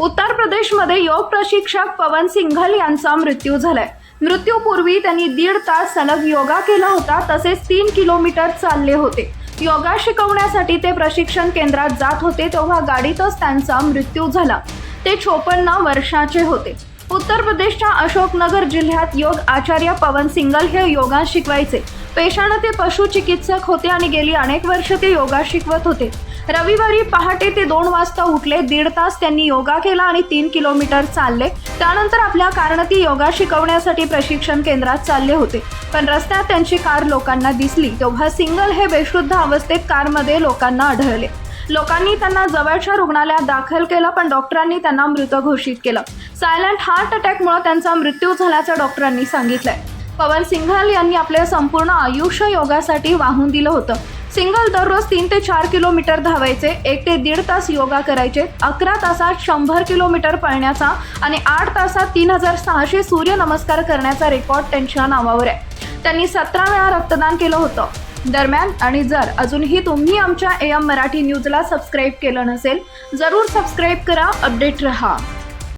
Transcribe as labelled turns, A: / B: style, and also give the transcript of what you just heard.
A: उत्तर प्रदेशमध्ये योग प्रशिक्षक पवन सिंघल यांचा मृत्यू झालाय. मृत्यूपूर्वी त्यांनी दीड तास सलग योगा केला होता तसेच तीन किलोमीटर चालले होते. योगा शिकवण्यासाठी ते प्रशिक्षण केंद्रात जात होते तेव्हा गाडीतच त्यांचा मृत्यू झाला. ते चोपन्न वर्षाचे होते. उत्तर प्रदेशच्या अशोकनगर जिल्ह्यात योग आचार्य पवन सिंगल हे योगा शिकवायचे. पेशानं ते पशुचिकित्सक होते आणि गेली अनेक वर्ष ते योगा शिकवत होते. रविवारी पहाटे ते दोन वाजता उठले दीड तास त्यांनी योगा केला आणि तीन किलोमीटर चालले. त्यानंतर आपल्या कारनं ती योगा शिकवण्यासाठी प्रशिक्षण केंद्रात चालले होते. पण रस्त्यात त्यांची कार लोकांना दिसली. तेव्हा सिंगल हे बेशुद्ध अवस्थेत कारमध्ये लोकांना आढळले. लोकांनी त्यांना जवळच्या रुग्णालयात दाखल केलं पण डॉक्टरांनी त्यांना मृत घोषित केलं. सायलेंट हार्ट अटॅकमुळे त्यांचा मृत्यू झाल्याचं डॉक्टरांनी सांगितलंय. पवन सिंघल यांनी आपले संपूर्ण आयुष्य योगासाठी वाहून दिलं होतं. सिंगल दररोज तीन ते चार किलोमीटर धावायचे एक ते दीड तास योगा करायचे अकरा तासात शंभर किलोमीटर पळण्याचा आणि आठ तासात तीन हजार सहाशे सूर्यनमस्कार करण्याचा रेकॉर्ड त्यांच्या नावावर आहे. त्यांनी सतरा वेळा रक्तदान केलं होतं. दरम्यान आणि जर अजूनही तुम्ही आमच्या ए एम मराठी न्यूजला सबस्क्राईब केलं नसेल जरूर सबस्क्राईब करा अपडेट रहा.